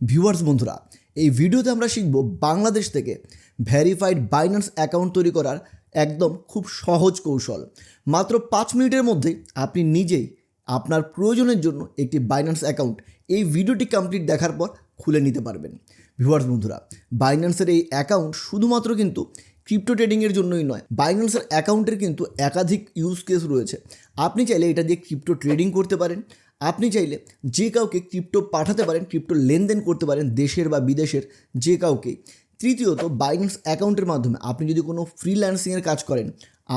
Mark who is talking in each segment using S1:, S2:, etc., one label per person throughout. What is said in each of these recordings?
S1: Viewers বন্ধুরা, এই ভিডিওতে আমরা শিখব বাংলাদেশ থেকে ভ্যারিফাইড বাইন্যান্স অ্যাকাউন্ট তৈরি করার একদম খুব সহজ কৌশল। মাত্র পাঁচ মিনিটের মধ্যেই আপনি নিজেই আপনার প্রয়োজনের জন্য একটি বাইন্যান্স অ্যাকাউন্ট এই ভিডিওটি কমপ্লিট দেখার পর খুলে নিতে পারবেন। ভিউয়ার্স বন্ধুরা, বাইন্যান্সের এই অ্যাকাউন্ট শুধুমাত্র কিন্তু ক্রিপ্টো ট্রেডিংয়ের জন্যই নয়, বাইন্যান্সের অ্যাকাউন্টের কিন্তু একাধিক ইউজ কেস রয়েছে। আপনি চাইলে এটা দিয়ে ক্রিপ্টো ট্রেডিং করতে পারেন আপনি চাইলে যে কাউকে ক্রিপ্টো পাঠাতে পারেন, ক্রিপ্টো লেনদেন করতে পারেন দেশের বা বিদেশের যে কাউকে। তৃতীয়ত বাইন্যান্স অ্যাকাউন্টের মাধ্যমে আপনি যদি কোনো ফ্রিল্যান্সিংয়ের কাজ করেন,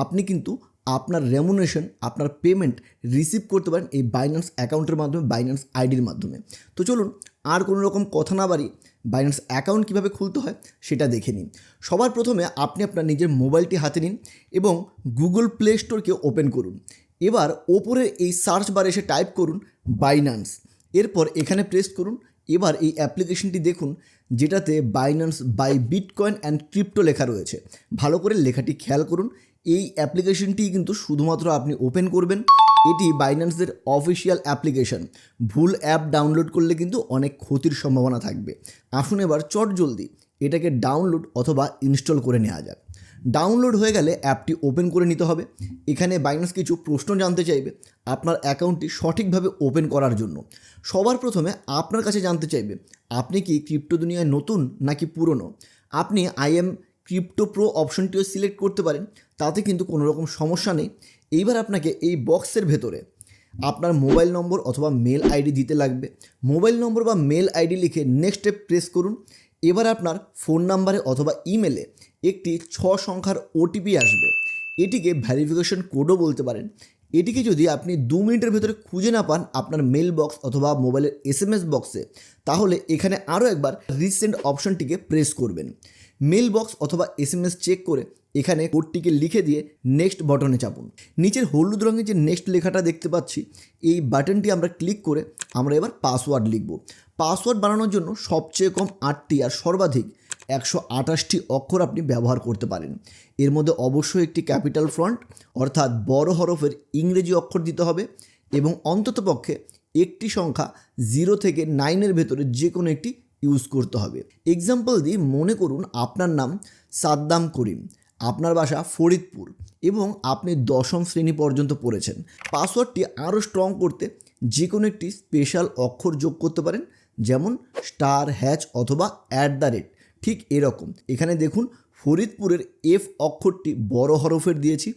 S1: আপনি কিন্তু আপনার রেমুনেশন আপনার পেমেন্ট রিসিভ করতে পারেন এই বাইন্যান্স অ্যাকাউন্টের মাধ্যমে বাইন্যান্স আইডির মাধ্যমে। তো চলুন আর কোনো রকম কথা না বাড়ি বাইন্যান্স অ্যাকাউন্ট কীভাবে খুলতে হয় সেটা দেখে নিন। সবার প্রথমে আপনি আপনার নিজের মোবাইলটি হাতে নিন এবং গুগল প্লে স্টোরকে ওপেন করুন। এবার ওপরে এই সার্চ বারে এসে টাইপ করুন বাইন্যান্স এরপর এখানে প্রেস করুন। এবার এই অ্যাপ্লিকেশনটি দেখুন, যেটাতে Binance buy bitcoin and crypto লেখা রয়েছে। ভালো করে লেখাটি খেয়াল করুন। এই অ্যাপ্লিকেশনটি কিন্তু শুধুমাত্র আপনি ওপেন করবেন। এটি বাইন্যান্সের অফিসিয়াল অ্যাপ্লিকেশন ভুল অ্যাপ ডাউনলোড করলে কিন্তু অনেক ক্ষতির সম্ভাবনা থাকবে। আসুন এবার চট জলদি এটাকে ডাউনলোড অথবা ইনস্টল করে নেওয়া যাক। ডাউনলোড হয়ে গেলে অ্যাপটি ওপেন করে নিতে হবে। এখানে বাইন্যান্স কিছু প্রশ্ন জানতে চাইবে আপনার অ্যাকাউন্টটি সঠিকভাবে ওপেন করার জন্য। সবার প্রথমে আপনার কাছে জানতে চাইবে, আপনি কি ক্রিপ্টো দুনিয়ায় নতুন নাকি পুরনো? আপনি আইএম ক্রিপ্টো প্রো অপশনটিও সিলেক্ট করতে পারেন, তাতে কিন্তু কোনো রকম সমস্যা নেই। এইবার আপনাকে এই বক্সের ভেতরে আপনার মোবাইল নম্বর অথবা মেল আইডি দিতে লাগবে। মোবাইল নম্বর বা মেল আইডি লিখে নেক্সট নেক্সটে প্রেস করুন। এবার আপনার ফোন নাম্বারে অথবা ইমেলে একটি ছ সংখ্যার ওটিপি আসবে। এটিকে ভ্যারিফিকেশন কোডও বলতে পারেন। এটিকে যদি আপনি দু মিনিটের ভেতরে খুঁজে না পান আপনার মেল বক্স অথবা মোবাইলের এস এম এস বক্সে, তাহলে এখানে আরও একবার রিসেন্ট অপশনটিকে প্রেস করবেন। মেল বক্স অথবা এস চেক করে এখানে কোডটিকে লিখে দিয়ে নেক্সট বটনে চাপুন। নিচের হলুদ রঙের যে নেক্সট লেখাটা দেখতে পাচ্ছি, এই বাটনটি আমরা ক্লিক করে আমরা এবার পাসওয়ার্ড লিখব। পাসওয়ার্ড বানানোর জন্য সবচেয়ে কম আটটি আর সর্বাধিক একশো আঠাশটি অক্ষর আপনি ব্যবহার করতে পারেন। এর মধ্যে অবশ্যই একটি ক্যাপিটাল ফ্রন্ট অর্থাৎ বড় হরফের ইংরেজি অক্ষর দিতে হবে এবং অন্ততপক্ষে একটি সংখ্যা জিরো থেকে নাইনের ভেতরে যে কোনো একটি ইউজ করতে হবে। এক্সাম্পল দিই মনে করুন আপনার নাম সাদ্দাম করিম, আপনার বাসা ফরিদপুর এবং আপনি দশম শ্রেণি পর্যন্ত পড়েছেন। পাসওয়ার্ডটি আরও স্ট্রং করতে যে কোনো একটি স্পেশাল অক্ষর যোগ করতে পারেন, যেমন স্টার হ্যাচ অথবা অ্যাট দ্য রেট ঠিক এরকম। এখানে দেখুন ফরিদপুরের এফ অক্ষরটি বড় হরফের দিয়েছি,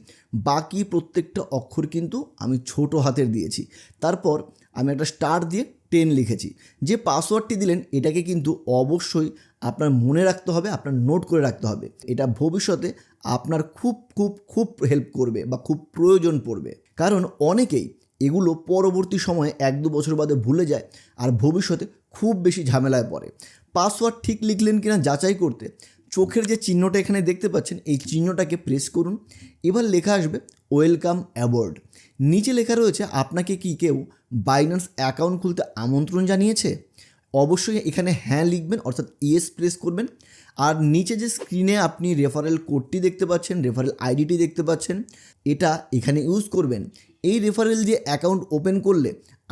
S1: বাকি প্রত্যেকটা অক্ষর কিন্তু আমি ছোট হাতের দিয়েছি। তারপর আমি একটা স্টার দিয়ে টেন লিখেছি। যে পাসওয়ার্ডটি দিলেন, এটাকে কিন্তু অবশ্যই আপনার মনে রাখতে হবে, আপনার নোট করে রাখতে হবে। এটা ভবিষ্যতে আপনার খুব খুব খুব হেল্প করবে বা খুব প্রয়োজন পড়বে। কারণ অনেকেই এগুলো পরবর্তী সময়ে এক দু বছর বাদে ভুলে যায় আর ভবিষ্যতে খুব বেশি ঝামেলায় পড়ে। পাসওয়ার্ড ঠিক লিখলেন কিনা যাচাই করতে চোখের যে চিহ্নটা এখানে দেখতে পাচ্ছেন, এই চিহ্নটাকে প্রেস করুন। এবার লেখা আসবে ওয়েলকাম অ্যাওয়ার্ড নিচে লেখা রয়েছে, আপনাকে কি কেউ বাইন্যান্স অ্যাকাউন্ট খুলতে আমন্ত্রণ জানিয়েছে? অবশ্যই এখানে হ্যাঁ লিখবেন, অর্থাৎ ইয়েস প্রেস করবেন। আর নিচে যে স্ক্রিনে আপনি রেফারেল কোডটি দেখতে পাচ্ছেন রেফারেল আইডিটি দেখতে পাচ্ছেন, এটা এখানে ইউজ করবেন। এই রেফারেল দিয়ে অ্যাকাউন্ট ওপেন করলে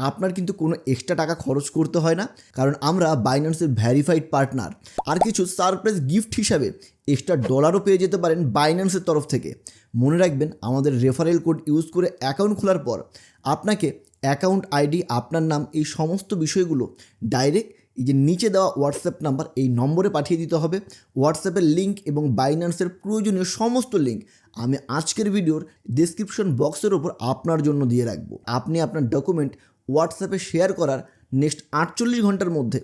S1: আপনার কিন্তু কোনো এক্সট্রা টাকা খরচ করতে হয় না, কারণ আমরা বাইন্যান্সের ভ্যারিফাইড পার্টনার আর কিছু সারপ্রাইজ গিফট হিসাবে এক্সট্রা ডলারও পেয়ে যেতে পারেন বাইন্যান্সের তরফ থেকে। মনে রাখবেন, আমাদের রেফারেল কোড ইউজ করে অ্যাকাউন্ট খোলার পর আপনাকে অ্যাকাউন্ট আইডি আপনার নাম, এই সমস্ত বিষয়গুলো ডাইরেক্ট এই যে নিচে দেওয়া হোয়াটসঅ্যাপ নাম্বার এই নম্বরে পাঠিয়ে দিতে হবে। হোয়াটসঅ্যাপের লিঙ্ক এবং বাইন্যান্সের প্রয়োজনীয় সমস্ত লিঙ্ক আমি আজকের ভিডিওর ডিসক্রিপশন বক্সের ওপর আপনার জন্য দিয়ে রাখব। আপনি আপনার ডকুমেন্ট হোয়াটসঅ্যাপে শেয়ার করার নেক্সট আটচল্লিশ ঘণ্টার মধ্যে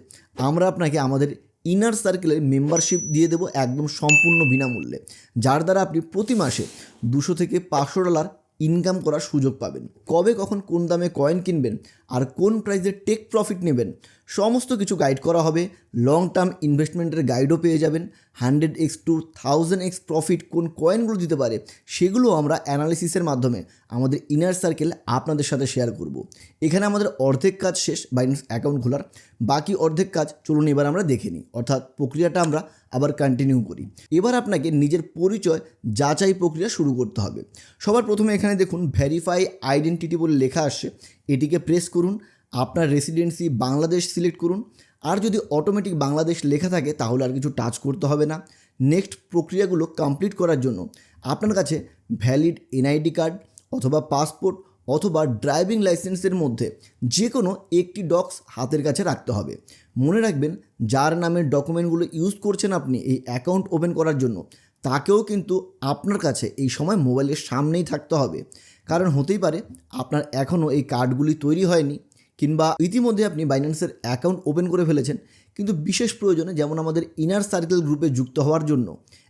S1: আমরা আপনাকে আমাদের ইনার সার্কেলের মেম্বারশিপ দিয়ে দেবো একদম সম্পূর্ণ বিনামূল্যে, যার দ্বারা আপনি প্রতি মাসে দুশো থেকে পাঁচশো ডলার ইনকাম করার সুযোগ পাবেন। কবে কখন কোন দামে কয়েন কিনবেন আর কোন প্রাইসে টেক প্রফিট নেবেন সমস্ত কিছু গাইড করা হবে। লং টার্ম ইনভেস্টমেন্টের গাইডও পেয়ে যাবেন। Hundred x two thousand x profit কোন কয়েনগুলো দিতে পারে, সেগুলো আমরা অ্যানালিসিসের মাধ্যমে আমাদের ইনার সার্কেল আপনাদের সাথে শেয়ার করব। এখানে আমাদের অর্ধেক কাজ শেষ বাইন্যান্স অ্যাকাউন্ট খোলার। বাকি অর্ধেক কাজ চলুন এবার আমরা দেখে নিই। অর্থাৎ প্রক্রিয়াটা আমরা আবার কন্টিনিউ করি। এবার আপনাকে নিজের পরিচয় যাচাই প্রক্রিয়া শুরু করতে হবে। সবার প্রথমে এখানে দেখুন ভেরিফাই আইডেন্টিটি বলে লেখা আসছে। এটিকে প্রেস করুন। আপনার রেসিডেন্সি বাংলাদেশ সিলেক্ট করুন। আর যদি অটোমেটিক বাংলাদেশ লেখা থাকে, তাহলে আর কিছু টাচ করতে হবে না। নেক্সট প্রক্রিয়াগুলো কমপ্লিট করার জন্য আপনার কাছে ভ্যালিড এনআইডি কার্ড অথবা পাসপোর্ট অথবা ড্রাইভিং লাইসেন্সের মধ্যে যে কোনো একটি ডক্স হাতের কাছে রাখতে হবে। মনে রাখবেন, যার নামের ডকুমেন্টগুলো ইউজ করছেন আপনি এই অ্যাকাউন্ট ওপেন করার জন্য, তাকেও কিন্তু আপনার কাছে এই সময় মোবাইলের সামনেই থাকতে হবে। কারণ হতেই পারে, আপনার এখনও এই কার্ডগুলি তৈরি হয়নি। কিংবা ইতিমধ্যে আপনি বাইন্যান্সের অ্যাকাউন্ট ওপেন করে ফেলেছেন, কিন্তু বিশেষ প্রয়োজনে যেমন আমাদের ইনার সার্কেল গ্রুপে যুক্ত হওয়ার জন্য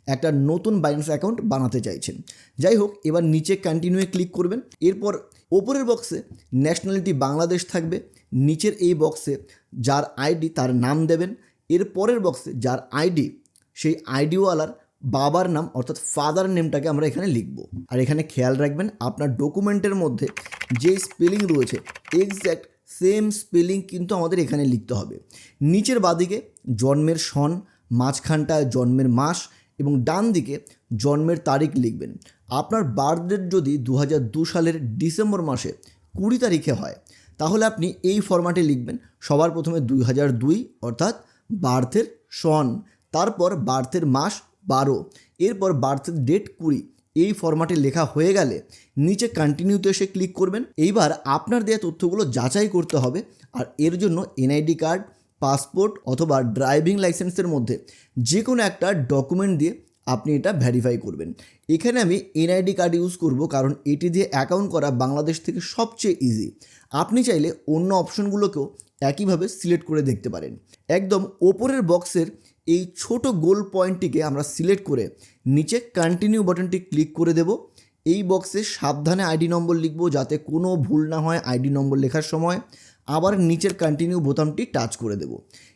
S1: একটা নতুন বাইন্যান্স অ্যাকাউন্ট বানাতে চাইছেন। যাই হোক, এবার নিচে কন্টিনিউয়ে ক্লিক করবেন, এরপর ওপরের বক্সে ন্যাশনালিটি বাংলাদেশ থাকবে, নিচের এই বক্সে যার আইডি তার নাম দেবেন, এর পরের বক্সে যার আইডি সেই আইডিওয়ালার বাবার নাম অর্থাৎ ফাদার নেমটাকে আমরা এখানে লিখব। আর এখানে খেয়াল রাখবেন, আপনার ডকুমেন্টের মধ্যে যে স্পেলিং রয়েছে এক্স্যাক্ট সেম স্পেলিং কিন্তু আমাদের এখানে লিখতে হবে। নিচের বাদিকে জন্মের সন, মাঝখানটায় জন্মের মাস এবং ডান দিকে জন্মের তারিখ লিখবেন। আপনার বার্থডেট যদি দু দু সালের ডিসেম্বর মাসে কুড়ি তারিখে হয়, তাহলে আপনি এই ফরম্যাটে লিখবেন, সবার প্রথমে দুই হাজার দুই অর্থাৎ বার্থের সন, তারপর বার্থের মাস বারো, এরপর বার্থের ডেট কুড়ি। এই ফরম্যাটে লেখা হয়ে গেলে নিচে কন্টিনিউতে এসে ক্লিক করবেন। এইবার আপনার দেওয়া তথ্যগুলো যাচাই করতে হবে। আর এর জন্য এনআইডি কার্ড পাসপোর্ট অথবা ড্রাইভিং লাইসেন্সের মধ্যে যে কোনো একটা ডকুমেন্ট দিয়ে আপনি এটা ভ্যারিফাই করবেন। এখানে আমি এনআইডি কার্ড ইউজ করব কারণ এটি দিয়ে অ্যাকাউন্ট করা বাংলাদেশ থেকে সবচেয়ে ইজি আপনি চাইলে অন্য অপশনগুলোকেও একইভাবে সিলেক্ট করে দেখতে পারেন। একদম ওপরের বক্সের এই ছোট গোল পয়েন্টটিকে আমরা সিলেক্ট করে নিচে কন্টিনিউ বাটনটি ক্লিক করে দেব। এই বক্সে সাবধানে আইডি নম্বর লিখব যাতে কোনো ভুল না হয় আইডি নম্বর লেখার সময়। আবার নিচের কন্টিনিউ বোতামটি টাচ করে দেব।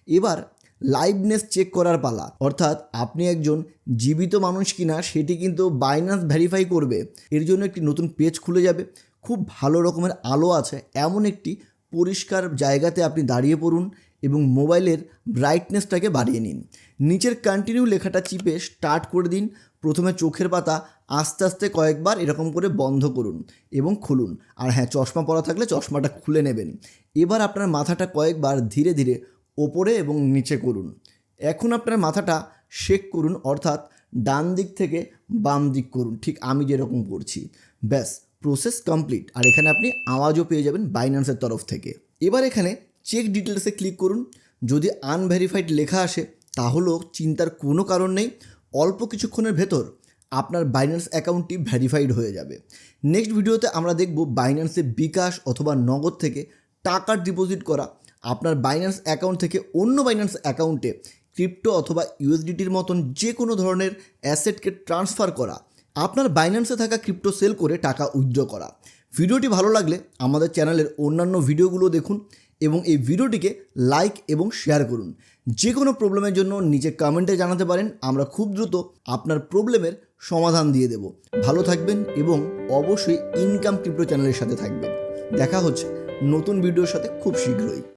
S1: এবার লাইভনেস চেক করার পালা। অর্থাৎ আপনি একজন জীবিত মানুষ কিনা সেটি কিন্তু বাইনান্স ভেরিফাই করবে। এর জন্য একটি নতুন পেজ খুলে যাবে। খুব ভালো রকমের আলো আছে। এমন একটি পরিষ্কার জায়গাতে আপনি দাঁড়িয়ে পড়ুন। এবং মোবাইলের ব্রাইটনেসটাকে বাড়িয়ে নিন। নিচের কন্টিনিউ লেখাটা চিপে স্টার্ট করে দিন। প্রথমে চোখের পাতা আস্তে আস্তে কয়েকবার এরকম করে বন্ধ করুন এবং খুলুন। আর হ্যাঁ চশমা পরা থাকলে চশমাটা খুলে নেবেন। এবার আপনার মাথাটা কয়েকবার ধীরে ধীরে ওপরে এবং নিচে করুন। এখন আপনার মাথাটা শেক করুন, অর্থাৎ ডান দিক থেকে বাম দিক করুন। ঠিক আমি যেরকম করছি। ব্যাস প্রসেস কমপ্লিট আর এখানে আপনি আওয়াজও পেয়ে যাবেন বাইন্যান্সের তরফ থেকে। এবার এখানে চেক ডিটেলসে ক্লিক করুন। যদি আনভেরিফাইড লেখা আসে, তাহলেও চিন্তার কোনো কারণ নেই। অল্প কিছুক্ষণের ভেতর আপনার বাইন্যান্স অ্যাকাউন্টটি ভ্যারিফাইড হয়ে যাবে। নেক্সট ভিডিওতে আমরা দেখব বাইন্যান্সে বিকাশ অথবা নগদ থেকে টাকা ডিপোজিট করা। আপনার বাইন্যান্স অ্যাকাউন্ট থেকে অন্য বাইন্যান্স অ্যাকাউন্টে ক্রিপ্টো অথবা ইউএসডিটির মতন যে কোনো ধরনের অ্যাসেটকে ট্রান্সফার করা। আপনার বাইন্যান্সে থাকা ক্রিপ্টো সেল করে টাকা উইথড্র করা। ভিডিওটি ভালো লাগলে আমাদের চ্যানেলের অন্যান্য ভিডিওগুলো দেখুন। এবং এই ভিডিওটিকে লাইক এবং শেয়ার করুন। যে কোনো প্রবলেমের জন্য নিজের কমেন্টে জানাতে পারেন, আমরা খুব দ্রুত আপনার প্রবলেমের সমাধান দিয়ে দেব। ভালো থাকবেন এবং অবশ্যই ইনকাম ক্রিপ্টো চ্যানেলের সাথে থাকবেন। দেখা হচ্ছে নতুন ভিডিওর সাথে খুব শীঘ্রই।